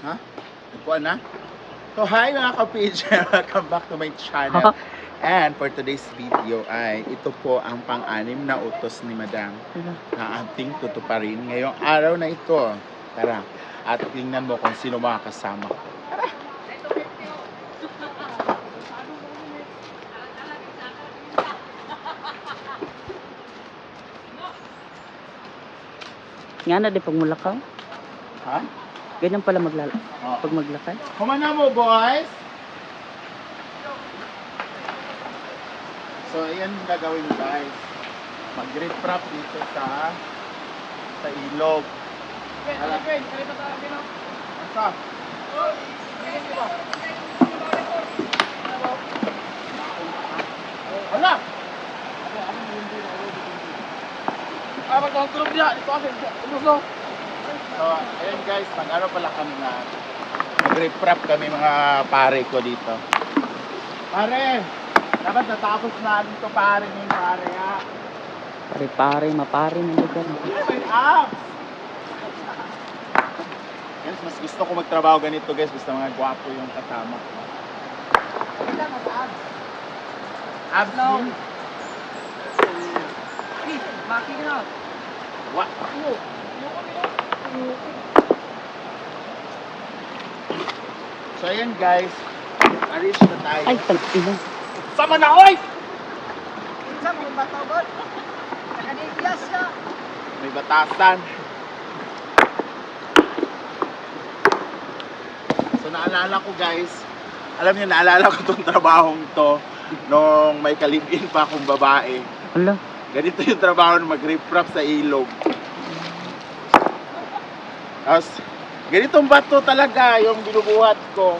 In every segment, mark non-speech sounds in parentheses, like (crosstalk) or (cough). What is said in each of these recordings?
Ha? Nagkuha na? So, hi mga ka-page! (laughs) Welcome back to my channel. (laughs) And for today's video ay ito po ang pang-anim na utos ni Madam na ating tutuparin ngayong araw na ito. Tara, at tingnan mo kung sino mga kasama ko. Nga na di pag mulakaw. Ha? Ganyan pala maglala. Oh. Pag maglakay. Kumana mo, boys! So, ayan yung gagawin guys. Mag-grip wrap dito sa sa ilog. Hala. Asa? Hala! Ah, magkakatulog niya. Ito kasi. Umuso. So, ayan guys, mag-ano pala kami na mag-grip wrap kami mga pare ko dito. Pare! Dapat natapos na dito pare ng pare ha. Pare-pare, mapare ng lugar. May abs! Guys, mas gusto ko magtrabaho ganito guys, basta mga gwapo yung kasama ko. Abs No. yun? Please, maki na. Wa? So ayan guys, arish na tayo. Ay, tag-ina. Sama na oy! Isa mo ba ito, bot? Nakanipiyas siya. May batasan. So naalala ko guys, alam niyo naalala ko tong trabahong to nung may kalibin pa akong babae. Ala, Ganito yung trabaho ng mag-refrap sa ilog. Tapos, ganitong bato talaga yung binubuhat ko.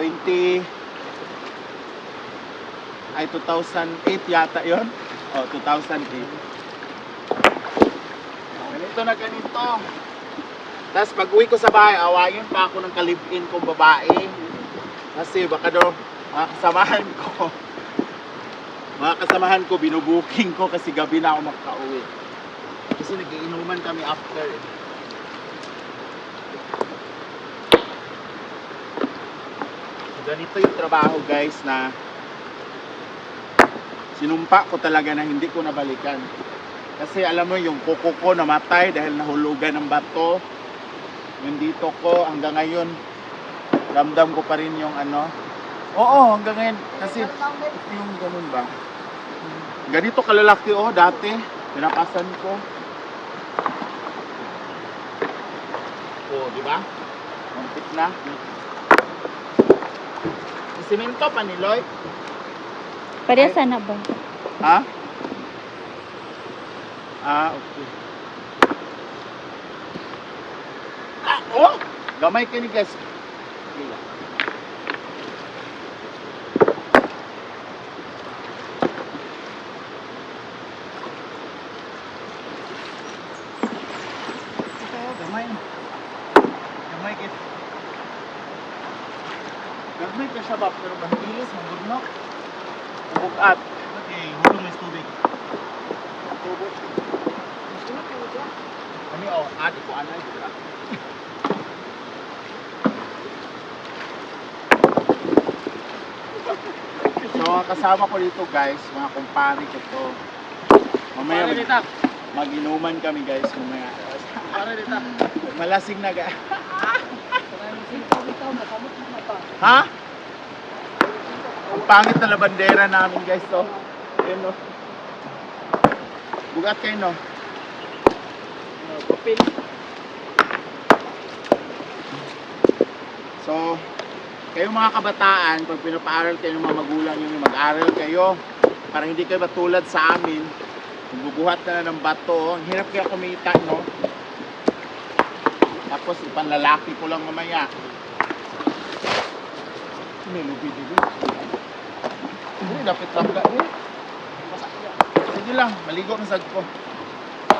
20 ay 2008 yata yon o 2008 ganito na ganito. Tapos pag uwi ko sa bahay awayin pa ako ng kalibin kong babae. Kasi baka daw mga ko. Mga kasamahan ko binubuking ko kasi gabi na ako makauwi kasi nagiinuman kami after. So, ganito yung trabaho guys na sinumpa ko talaga na hindi ko nabalikan. Kasi alam mo yung kuko ko namatay dahil nahulugan ng bato. Yung dito ko hanggang ngayon ramdam ko pa rin yung ano. Oo, hanggang ngayon kasi yung ganun ba? Ganito kalalaki oh dati. Pinapasan ko. Oh, di ba? Mampit na. Simento pa ni Lloyd. pareha sana ba? Ha? Ah, okay. Ah, oh! Gamay ka ni guys. Ito, gamay. Gamay ka. Gamay ka siya ba? Pero mabilis, mabudnok. Bugat. Okay, hulong ng tubig. Tubo. Kami oh, adi ko anay dira. So, kasama ko dito guys, mga kumpare ko to. Mamaya mag- mag-inuman kami guys mamaya. Malasing na ga. Ikaw, nakamot mo na pa. Ha? Ang pangit na labandera namin guys to. Ayun no. Bugat kayo no. Papel. So, kayo mga kabataan, pag pinapaaral kayo ng mga magulang nyo, mag-aral kayo para hindi kayo matulad sa amin. Bubuhat na ng bato. Ang hirap kaya kumita, no? Tapos ipanlalaki ko lang mamaya. May lubi dito. Hindi, dapat ka eh. Sige lang, maligo na sad ko.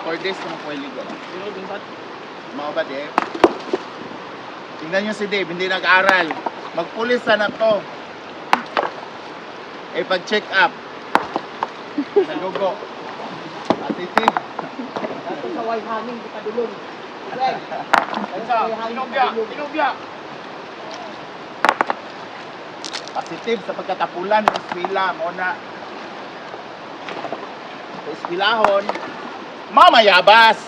4 days na ko iligo. Sino din ba? Mga ba, Dave? Tingnan nyo si Dave, hindi nag-aral. Magpulis na to. Eh, pag-check up. Sa dugo. Atitid. Dato sa way hangin, di pa dulong. Tinubya! Tinubya! Positive sa pagkatapulan ng eskwela mo na sa eskwelahon, mamayabas!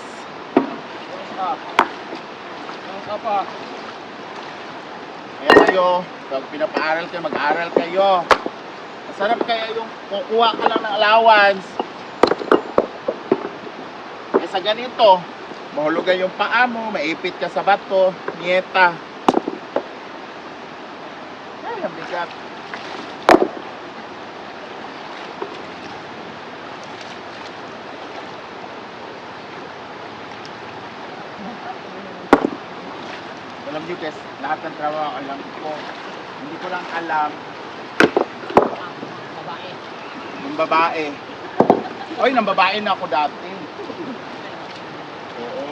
Kaya kayo, pag pinapaaral kayo, mag-aral kayo. Masarap kaya yung kukuha ka lang ng allowance. Eh sa ganito, mahulugan yung paa mo, maipit ka sa bato, nieta. Bigat. Alam niyo guys, lahat ng trabaho alam ko. Hindi ko lang alam Babae. yung babae. Oy, nang babae na ako dati. Oo.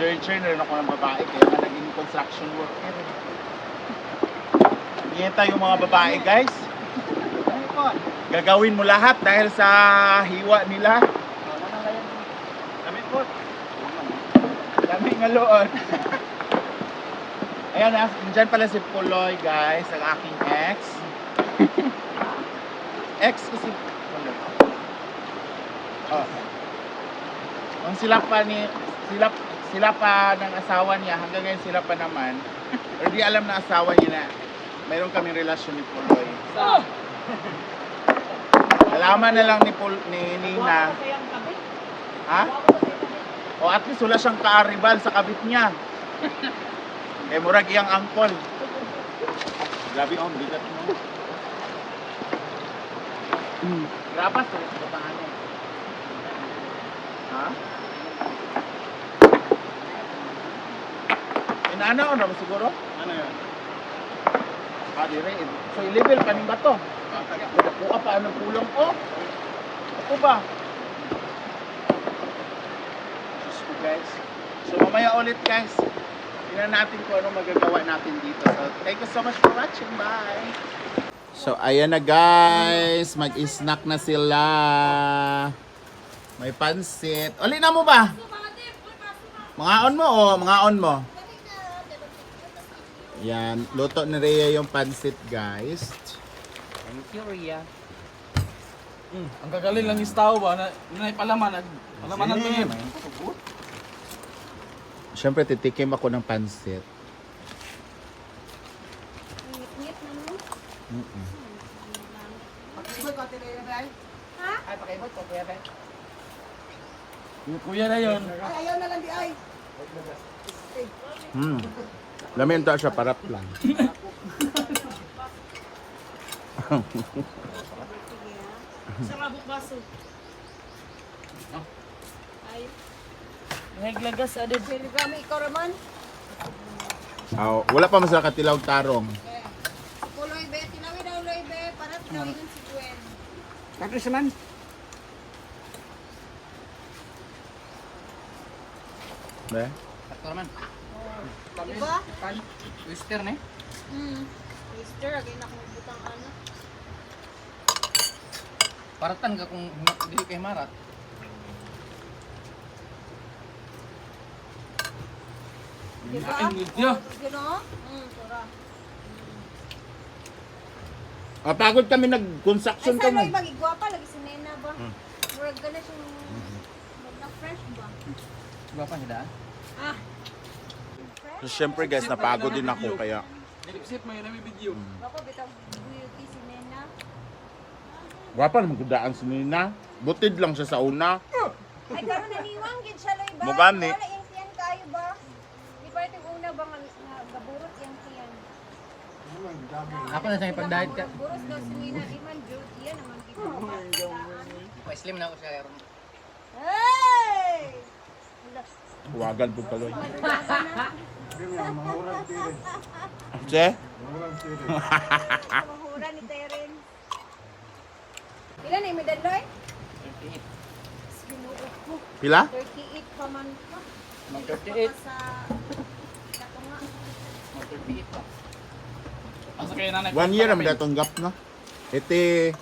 Naka-jercher na rin ako ng babae, kaya nga naging construction worker. (laughs) Niyeta yung mga babae, guys. Po? Gagawin mo lahat dahil sa hiwa nila. Kami po. Dami nga loon. (laughs) Ayan na, dyan pala si Puloy, guys, ang aking ex. (laughs) ex ko si Puloy. Oh. Kung sila pa ni sila sila pa ng asawa niya, hanggang ngayon sila pa naman. (laughs) Pero di alam na asawa niya na mayroon kaming relasyon ni Puloy. Sa. Nalaman na lang ni Pul, ni Nina. Ha? O at least wala siyang kaaribal sa kabit niya. (laughs) eh murag iyang angkol. Grabe oh, bigat mo. Mm. Grapas to, sa paano. Ha? Inaana o naman siguro? Ano yun? Ah, dire. So, i-level pa ba to? Kuha pa anong kulong ko? Ako ba? Diyos ko guys. So mamaya ulit guys. Tingnan natin kung ano magagawa natin dito. So thank you so much for watching. Bye! So ayan na guys. Mag-snack na sila. May pansit. Uli na mo ba? Mga on mo o mga on mo? Yan. Luto ni Rhea yung pansit guys. Thank you, Ria. Mm, ang gagaling lang is tao ba na na palaman nag palamanan mo yan. Siyempre titikim ako ng pansit. Mm-mm. Pakibot ko tira yun, Ray. Ha? Ay, pakibot ko, Kuya. Yung kuya na yon. Ay, ayaw na lang di ay. Hmm. (laughs) Lamenta siya, parap lang. Naglagas adid. Pero kami ikaw raman. Ah, wala pa masala katilaw tarong. Puloy be, tinawid daw loy be, para tinawid si Gwen. Kapres man. Be? Naman. Diba? Twister ne. Hmm. Mister, agay na kung butang ano. Paratan ka kung dili kay marat. Diba? Ay, medyo. You know? Hmm, sura. Ah, pagod kami Ay, nag-construction kami. may magigwapa? Lagi si Nena ba? Hmm. Murag ka na siyang mag-na-fresh ba? Ba pa nila? Ah, So, syempre guys, napagod din ako kaya. Nilipsip mo yun na may video. bako bitaw beauty si Nena. Wapa naman kudaan si Nina. Butid lang siya sa una. Ay, karon naniwang gid siya loy ba? Mugani. Wala yung tiyan kayo ba? Di ba ito una ba nga nga gaburot yung tiyan? Ako na sa ipagdahit ka. Gaburot daw si Nena, di man beauty yan naman gid. Pa-slim na ako karon. Hey! Huwagan po kaloy. Che? Mahura ni Teren. Ilan na yung medaloy? Sinuot ko. Pila? 38 pa man ko. Mag Pa 38. sa... Kato nga. Mag 38 pa. Asa kay nanay? One year naman datonggap no? Iti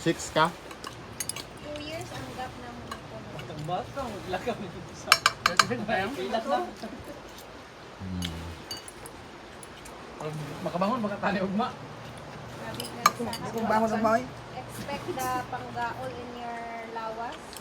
six ka? 2 years ang gap na mo ko. Basta, maglakaw na dito sa... Pilat lang. Makabangon, makatani ugma. Kung bangon bahay. expect the panggaol in your lawas.